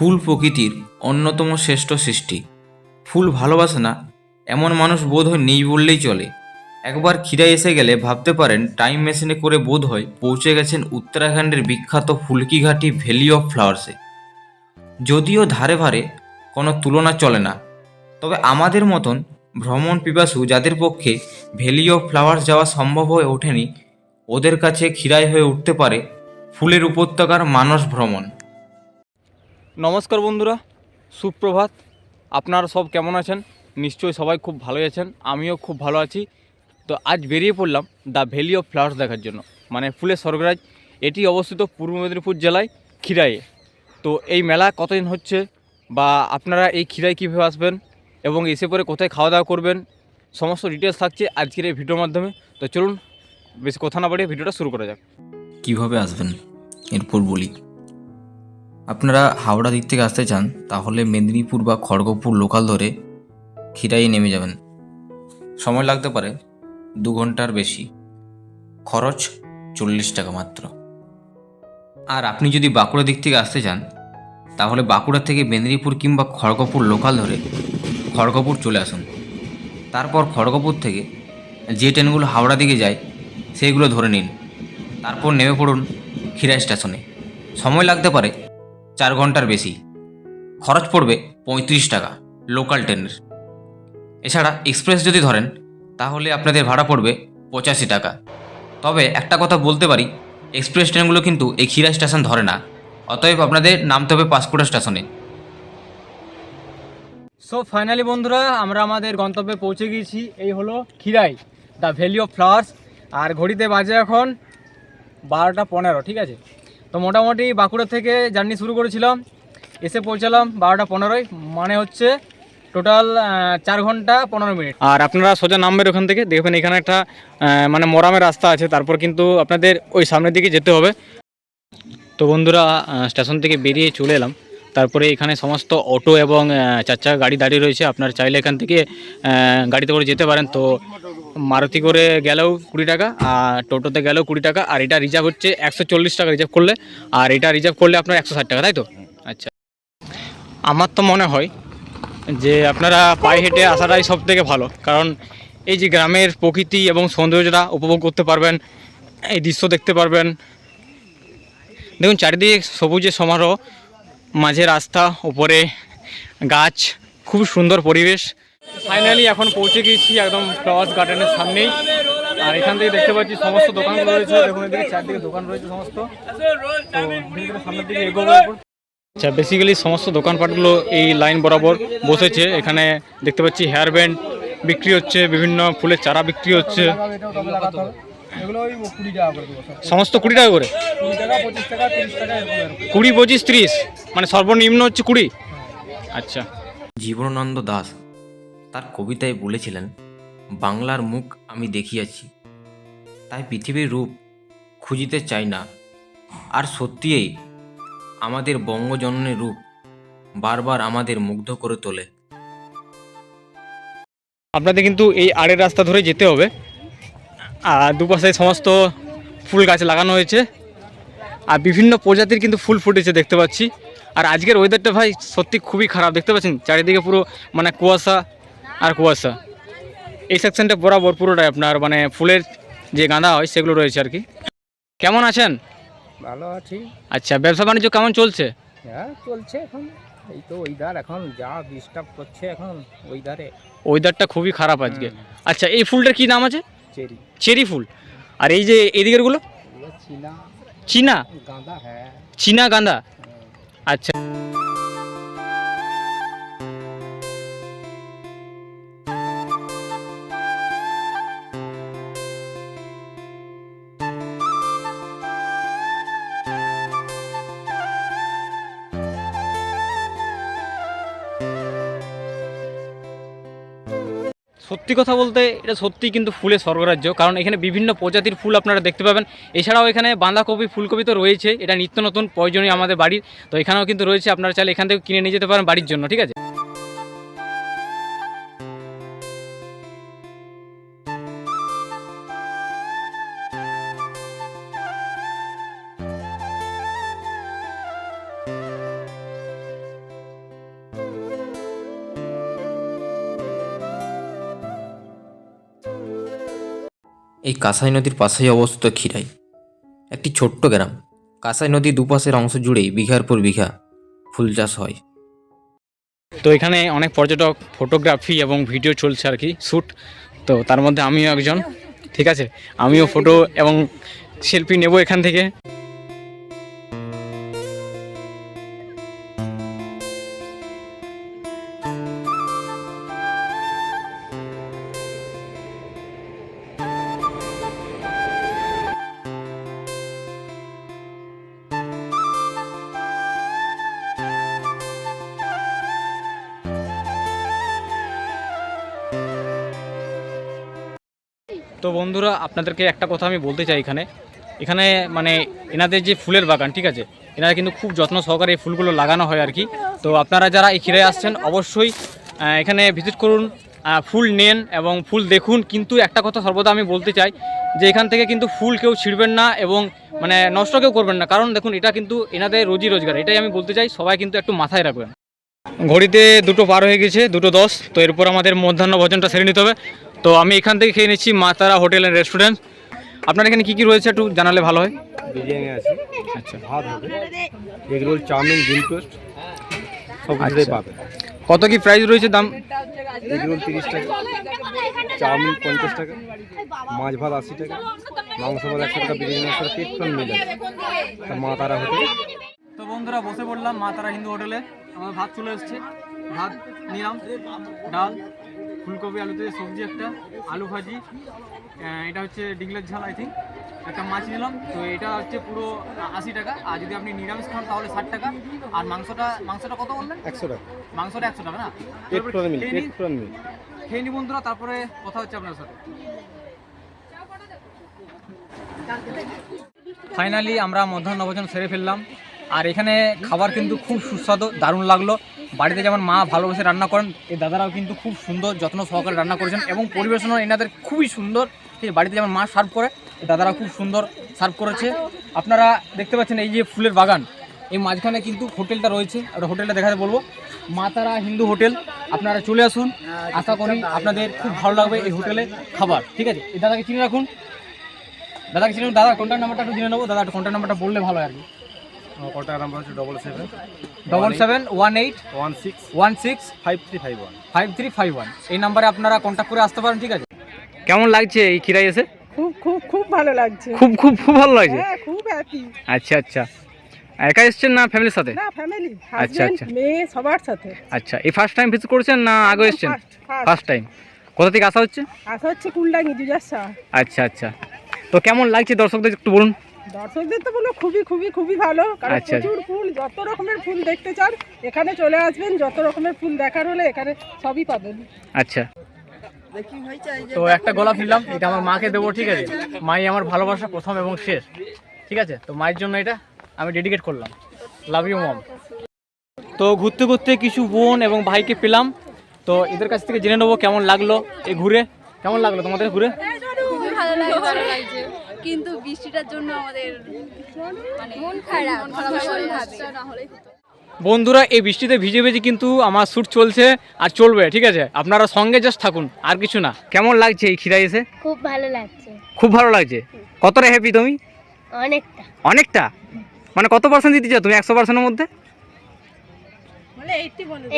ফুল প্রকৃতির অন্যতম শ্রেষ্ঠ সৃষ্টি। ফুল ভালোবাসে না, এমন মানুষ বোধ হয় নেই বললেই চলে। একবার খিরাই এসে গেলে ভাবতে পারেন, টাইম মেশিনে করে বোধ হয় পৌঁছে গেছেন উত্তরাখণ্ডের বিখ্যাত ফুলকিঘাটি ভ্যালি অফ ফ্লাওয়ার্সে। যদিও ধারে ভারে কোনো তুলনা চলে না, তবে আমাদের মতন ভ্রমণ পিপাসু যাদের পক্ষে ভ্যালি অফ ফ্লাওয়ার্স যাওয়া সম্ভব হয়ে ওঠেনি, ওদের কাছে খিরাই হয়ে উঠতে পারে ফুলের উপত্যকার মানস ভ্রমণ। নমস্কার বন্ধুরা, সুপ্রভাত। আপনারা সব কেমন আছেন? নিশ্চয়ই সবাই খুব ভালো আছেন, আমিও খুব ভালো আছি। তো আজ বেরিয়ে পড়লাম দ্য ভ্যালি অফ ফ্লাওয়ার্স দেখার জন্য মানে ফুলের স্বর্গরাজ। এটি অবস্থিত পূর্ব মেদিনীপুর জেলায় খিরাইয়ে। তো এই মেলা কতদিন হচ্ছে বা আপনারা এই খিরাই কীভাবে আসবেন এবং এসে পরে কোথায় খাওয়া দাওয়া করবেন, সমস্ত ডিটেলস থাকছে আজকের এই ভিডিওর মাধ্যমে। তো চলুন, বেশি কথা না বাড়িয়ে ভিডিওটা শুরু করা যাক। কীভাবে আসবেন? এরপর বলি। আপনারা হাওড়া দিক থেকে আসতে চান, তাহলে মেদিনীপুর বা খড়গপুর লোকাল ধরে খিরাই নেমে যাবেন। সময় লাগতে পারে, দু ঘণ্টার বেশি। খরচ চল্লিশ টাকা মাত্র। আর আপনি যদি বাঁকুড়া দিক থেকে আসতে চান, তাহলে বাঁকুড়া থেকে মেদিনীপুর কিংবা খড়গপুর লোকাল ধরে খড়গপুর চলে আসুন। তারপর খড়গপুর থেকে যে ট্রেনগুলো হাওড়া দিকে যায়, সেইগুলো ধরে নিন। তারপর নেমে পড়ুন খিরা স্টেশনে। সময় লাগতে পারে চার ঘণ্টার বেশি। খরচ পড়বে পঁয়ত্রিশ টাকা লোকাল ট্রেনের এছাড়া এক্সপ্রেস যদি ধরেন, তাহলে আপনাদের ভাড়া পড়বে পঁচাশি টাকা। তবে একটা কথা বলতে পারি এক্সপ্রেস ট্রেনগুলো কিন্তু এই খিরা স্টেশন ধরে না। অতএব আপনাদের নামতে হবে পাঁশকুড়া স্টেশনে। সো ফাইনালি বন্ধুরা, আমরা আমাদের গন্তব্যে পৌঁছে গিয়েছি। এই হলো Khirai the valley of flowers আর ঘড়িতে বাজে এখন বারোটা পনেরো, ঠিক আছে? তো মোটামুটি বাঁকুড়া থেকে জার্নি শুরু করেছিলাম। এসে পৌঁছালাম বারোটা পনেরোই মানে হচ্ছে টোটাল চার ঘণ্টা পনেরো মিনিট। আর আপনারা সোজা নামবেন ওখান থেকে, দেখবেন এখানে একটা মানে মোরামের রাস্তা আছে, তারপর কিন্তু আপনাদের ওই সামনের দিকে যেতে হবে। তো বন্ধুরা স্টেশন থেকে বেরিয়ে চলে এলাম। তারপরে এখানে সমস্ত অটো এবং চার চাকা গাড়ি দাঁড়িয়ে রয়েছে। আপনার চাইলে এখান থেকে গাড়িতে করে যেতে পারেন। তো মারুতি করে গেলেও কুড়ি টাকা, আর টোটোতে গেলেও কুড়ি টাকা, আর এটা রিজার্ভ হচ্ছে একশো চল্লিশ টাকা রিজার্ভ করলে, আর এটা রিজার্ভ করলে আপনার একশো ষাট টাকা, তাই তো? আচ্ছা। আমার তো মনে হয় যে আপনারা পায়ে হেঁটে আসাটাই সব থেকে ভালো, কারণ এই যে গ্রামের প্রকৃতি এবং সৌন্দর্যটা উপভোগ করতে পারবেন, এই দৃশ্য দেখতে পারবেন। দেখুন, চারিদিকে সবুজের সমারোহ, মাঝে রাস্তা, উপরে গাছ, খুব সুন্দর পরিবেশ। ফাইনালি এখন পৌঁছে গিয়েছি একদম ফ্লাওয়ার্স গার্ডেনের সামনেই। আর এখান থেকে দেখতে পাচ্ছি সমস্ত দোকানগুলো রয়েছে দেখুন এদিকে চারদিকে দোকান রয়েছে সমস্ত। তো সামনের দিকে এগোবো আচ্ছা বেসিক্যালি সমস্ত দোকানপাটগুলো এই লাইন বরাবর বসেছে। এখানে দেখতে পাচ্ছি হেয়ার ব্যান্ড বিক্রি হচ্ছে বিভিন্ন ফুলের চারা বিক্রি হচ্ছে। সমস্ত কুড়ি টাকা করে? কুড়ি পঁচিশ ত্রিশ? মানে সর্বনিম্ন হচ্ছে কুড়ি? আচ্ছা। জীবনানন্দ দাস। তার কবিতায় বলেছিলেন, বাংলার মুখ আমি দেখিয়াছি, তাই পৃথিবীর রূপ খুঁজিতে চাই না। আর সত্যিই আমাদের বঙ্গজননের রূপ বারবার আমাদের মুগ্ধ করে তোলে। আপনাদের কিন্তু এই আড়ের রাস্তা ধরে যেতে হবে। আর দুপাশে সমস্ত ফুল গাছ লাগানো হয়েছে। আর বিভিন্ন প্রজাতির কিন্তু ফুল ফুটেছে দেখতে পাচ্ছি। আর আজকের ওয়েদারটা ভাই সত্যি খুবই খারাপ। দেখতে পাচ্ছেন? চারিদিকে পুরো মানে কুয়াশা আর কুয়াশা। এই সেকশনটা বরাবর পুরোটাই আপনার মানে ফুলের যে গাঁদা হয় সেগুলো রয়েছে আর কি। কেমন আছেন? ভালো আছি। আচ্ছা ব্যবসা বাণিজ্য কেমন চলছে? হ্যাঁ চলছে এখন। এই তো ওইদার এখন যা ডিস্টার্ব করছে এখন ওইদারে ওয়েদারটা খুবই খারাপ আজকে। আচ্ছা এই ফুলটার কি নাম আছে? চেরি। চেরি ফুল। আর এই যে এদিকেরগুলো চীনা। চীনা? গাঁদা হ্যাঁ। চীনা গাঁদা। আচ্ছা। সত্যি কথা বলতে এটা সত্যি কিন্তু ফুলের স্বর্গরাজ্য, কারণ এখানে বিভিন্ন প্রজাতির ফুল আপনারা দেখতে পাবেন। এছাড়াও এখানে বাঁধাকপি, ফুলকপি তো রয়েছে, এটা নিত্য নতুন, প্রয়োজনীয় আমাদের বাড়ির। তো এখানেও কিন্তু রয়েছে, আপনারা চাইলে এখান থেকে কিনে নিয়ে যেতে পারেন বাড়ির জন্য, ঠিক আছে? এই কাঁসাই নদীর পাশেই অবস্থিত ক্ষীরাই। একটি ছোট্ট গ্রাম। কাঁসাই নদীর দুপাশের অংশ জুড়েই বিঘার পর বিঘা ফুল চাষ হয়। তো এখানে অনেক পর্যটক, ফটোগ্রাফি এবং ভিডিও চলছে আর কি শ্যুট তো তার মধ্যে আমিও একজন। ঠিক আছে? আমিও ফটো এবং সেলফি নেব এখান থেকে। তো বন্ধুরা, আপনাদেরকে একটা কথা আমি বলতে চাই এখানে। এখানে মানে এনাদের যে ফুলের বাগান, ঠিক আছে? এনারা কিন্তু খুব যত্ন সহকারে এই ফুলগুলো লাগানো হয় আর কি। তো আপনারা যারা এই ক্ষীরায় আসছেন, অবশ্যই এখানে ভিজিট করুন ফুল নেন এবং ফুল দেখুন। কিন্তু একটা কথা সর্বদা আমি বলতে চাই যে, এখান থেকে কিন্তু ফুল কেউ ছিঁড়বেন না এবং মানে নষ্ট কেউ করবেন না। কারণ দেখুন, এটা কিন্তু এনাদের রোজি রোজগার। এটাই আমি বলতে চাই, সবাই কিন্তু একটু মাথায় রাখবেন। ঘড়িতে দুটো পার হয়ে গেছে, দুটো দশ। তো এরপর আমাদের মধ্যাহ্ন ভোজনটা সেরে নিতে হবে। তো আমি এখান থেকে খেয়ে নিচ্ছি মা তারা হোটেল অ্যান্ড রেস্টুরেন্ট আপনার এখানে কী কী রয়েছে একটু জানালে ভালো হয়? বিরিয়ানি আছে আচ্ছা। ভাত হবে এগ রোল চাউমিন ডিম টোস্ট সব কিছুতেই আচ্ছা। পাবে কত কি প্রাইস রয়েছে দাম? এগ রোল তিরিশ টাকা চাউমিন পঞ্চাশ টাকা মাছ ভাত আশি টাকা মাংস ভাত একশো টাকা বিরিয়ানি একশো টাকা মিল। মা তারা হোটেল। তো বন্ধুরা বসে পড়লাম মা তারা হিন্দু হোটেলে। আমার ভাত চলে এসছে। ভাত নিলাম ডাল। ফুলকপি আলু দিয়ে সবজি একটা আলু ভাজি এটা হচ্ছে ডিগলের ঝাল আই থিঙ্ক একটা মাছ নিলাম তো এটা হচ্ছে পুরো আশি টাকা। আর যদি আপনি নিরামিষ খান তাহলে ষাট টাকা। আর মাংসটা মাংসটা কত বললেন? একশো টাকা। মাংসটা একশো টাকা না? খেয়ে নি বন্ধুরা তারপরে কথা হচ্ছে আপনার সাথে। ফাইনালি আমরা মধ্যাহ্ন ভোজন সেরে ফেললাম। আর এখানে খাবার কিন্তু খুব সুস্বাদু দারুণ লাগল। বাড়িতে যেমন মা ভালোবেসে রান্না করেন, এই দাদারাও কিন্তু খুব সুন্দর, যত্ন সহকারে রান্না করেছেন এবং পরিবেশনও এনাদের খুবই সুন্দর। ঠিক বাড়িতে যেমন মা সার্ভ করে, এই দাদারাও খুব সুন্দর সার্ভ করেছে। আপনারা দেখতে পাচ্ছেন এই যে ফুলের বাগান, এই মাঝখানে কিন্তু হোটেলটা রয়েছে। আর হোটেলটা দেখাতে বলব। মা তারা হিন্দু হোটেল, আপনারা চলে আসুন। আশা করি আপনাদের খুব ভালো লাগবে এই হোটেলে খাবার, ঠিক আছে? এই দাদাকে চিনে রাখুন। দাদাকে চিনে। দাদা কন্ট্যাক্ট নাম্বারটা একটু জেনে নেব। দাদা, একটু কন্ট্যাক্ট নাম্বারটা বললে ভালো আর কি। কন্ট্যাক্ট নাম্বার হচ্ছে double seven double seven one eight one six one six five three five one five three five one এই নাম্বারে আপনারা কন্ট্যাক্ট করে আসতে পারেন ঠিক আছে? কেমন লাগছে এই খিরাই এসে? খুব খুব খুব ভালো লাগছে। খুব খুব খুব ভালো লাগছে? হ্যাঁ খুব হ্যাপি আচ্ছা আচ্ছা। একা এসছেন না ফ্যামিলির সাথে? না ফ্যামিলি আচ্ছা, আচ্ছা। মেয়ে সবার সাথে। আচ্ছা এই ফার্স্ট টাইম ভিজিট করেছেন না আগে এসেছেন। ফার্স্ট টাইম কোথা থেকে আসা হচ্ছে? আসা হচ্ছে কুলডাঙ্গি দুজাসা আচ্ছা আচ্ছা। তো কেমন লাগছে দর্শকদের একটু বলুন? দর্শকদের তো বলো খুবই খুবই খুবই ভালো। কারণ আচ্ছা। প্রচুর ফুল যত রকমের ফুল দেখতে চান এখানে চলে আসবেন যত রকমের ফুল দেখার হলে এখানে সবই পাবেন। আচ্ছা। তো একটা গোলাপ নিলাম এটা আমার মাকে দেবো ঠিক আছে? মাই আমার ভালোবাসা প্রথম এবং শেষ ঠিক আছে? তো মায়ের জন্য এটা আমি ডেডিকেট করলাম। লাভ ইউ মম তো ঘুরতে ঘুরতে কিছু বোন এবং ভাইকে পেলাম। তো এদের কাছ থেকে জেনে নেব কেমন লাগল এই ঘুরে। কেমন লাগল তোমাদের ঘুরে? খুবই ভালো লাগছে। কিন্তু বৃষ্টিটার জন্য আমাদের মানে মন খারাপ ভীষণ বন্ধুরা এই বৃষ্টিতে ভিজে ভিজে কিন্তু আমার শ্যুট চলছে আর চলবে ঠিক আছে? আপনারা সঙ্গে জাস্ট থাকুন আর কিছু না। কেমন লাগছে এই খিরাই এসে? খুব ভালো লাগছে। খুব ভালো লাগছে। কতটা হ্যাপি তুমি? অনেকটা। অনেকটা? মানে কত পার্সেন্ট দিতে চাও তুমি একশো পার্সেন্টের মধ্যে?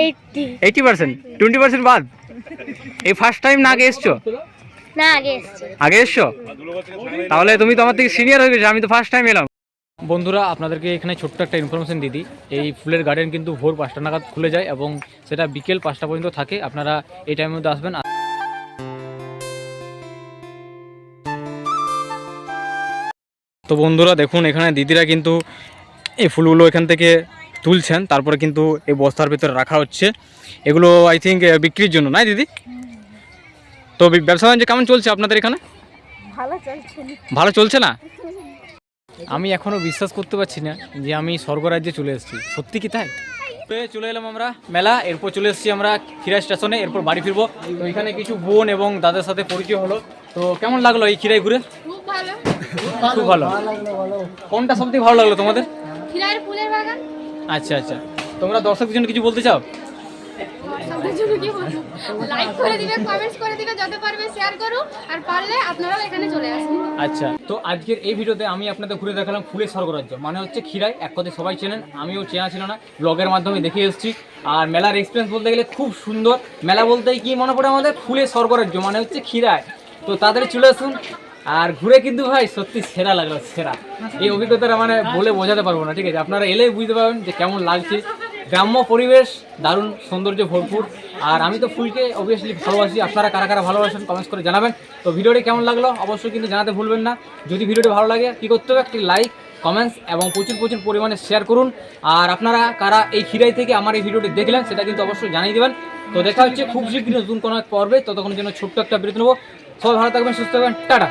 Eighty eighty percent twenty percent বাদ? এই ফার্স্ট টাইম না আগে এসছো? না আগে এসছে। আগে এসছো? তাহলে তুমি তো আমার থেকে সিনিয়র হয়ে গেছো আমি তো ফার্স্ট টাইম এলাম। বন্ধুরা আপনাদেরকে এখানে ছোট্ট একটা ইনফরমেশন দিই। এই ফুলের গার্ডেন কিন্তু ভোর পাঁচটা নাগাদ খুলে যায় এবং সেটা বিকেল পাঁচটা পর্যন্ত থাকে। আপনারা এই টাইমের মধ্যে আসবেন। তো বন্ধুরা দেখুন এখানে দিদিরা কিন্তু এই ফুলগুলো এখান থেকে তুলছেন। তারপরে কিন্তু এই বস্তার ভিতরে রাখা হচ্ছে। এগুলো আই থিঙ্ক বিক্রির জন্য নাই দিদি? তো ব্যবসা বাণিজ্য কেমন চলছে আপনাদের এখানে? ভালো চলছে। ভালো চলছে না? আমি এখনও বিশ্বাস করতে পারছি না যে আমি স্বর্গরাজ্যে চলে এসেছি। সত্যি কি তাই? চলে এলাম আমরা মেলা এরপর চলে এসেছি আমরা খিরাই স্টেশনে এরপর বাড়ি ফিরবো। তো এখানে কিছু বোন এবং দাদার সাথে পরিচয় হলো। তো কেমন লাগল এই খিরাই ঘুরে? খুব ভালো। কোনটা সব থেকে ভালো লাগল তোমাদের? খিরার ফুলের বাগান। আচ্ছা আচ্ছা। তোমরা দর্শকদের জন্য কিছু বলতে চাও? দর্শকদের জন্য কি বলব? লাইক করে দিবে কমেন্টস করে দিবে, যত পারবে শেয়ার করো আর পারলে আপনারাও এখানে চলে আসুন। আচ্ছা তো আজকের এই ভিডিওতে আমি আপনাদের ঘুরে দেখালাম ফুলের স্বর্গরাজ্য। মানে হচ্ছে ক্ষীরাই এক কথায় সবাই চেনেন, আমিও চেনা ছিল না ব্লগের মাধ্যমে দেখে এসেছি। আর মেলার এক্সপিরিয়েন্স বলতে গেলে খুব সুন্দর। মেলা বলতেই কি মনে পড়ে আমাদের? ফুলের স্বর্গরাজ্য মানে হচ্ছে ক্ষীরায়। তো তাদের চলে আসুন। আর ঘুরে কিন্তু ভাই, সত্যি সেরা লাগল, সেরা। এই অভিজ্ঞতাটা মানে বলে বোঝাতে পারব না, ঠিক আছে? আপনারা এলেই বুঝতে পারবেন যে কেমন লাগছে। গ্রাম্য পরিবেশ, দারুণ সৌন্দর্য ভরপুর। আর আমি তো ফুলকে অবভিয়াসলি ভালোবাসি। আপনারা কারা কারা ভালোবাসেন কমেন্টস করে জানাবেন। তো ভিডিওটি কেমন লাগল অবশ্যই কিন্তু জানাতে ভুলবেন না। যদি ভিডিওটি ভালো লাগে, কী করতে হবে? একটি লাইক কমেন্টস এবং প্রচুর প্রচুর পরিমাণে শেয়ার করুন। আর আপনারা কারা এই খিরাই থেকে আমার এই ভিডিওটি দেখলেন, সেটা কিন্তু অবশ্যই জানিয়ে দেবেন। তো দেখা হচ্ছে খুব শীঘ্রই নতুন কোনো এক পর্বে। ততক্ষণের জন্য ছোট্ট একটা বিরতি নেব। সবাই ভালো থাকবেন, সুস্থ থাকবেন। টাটা!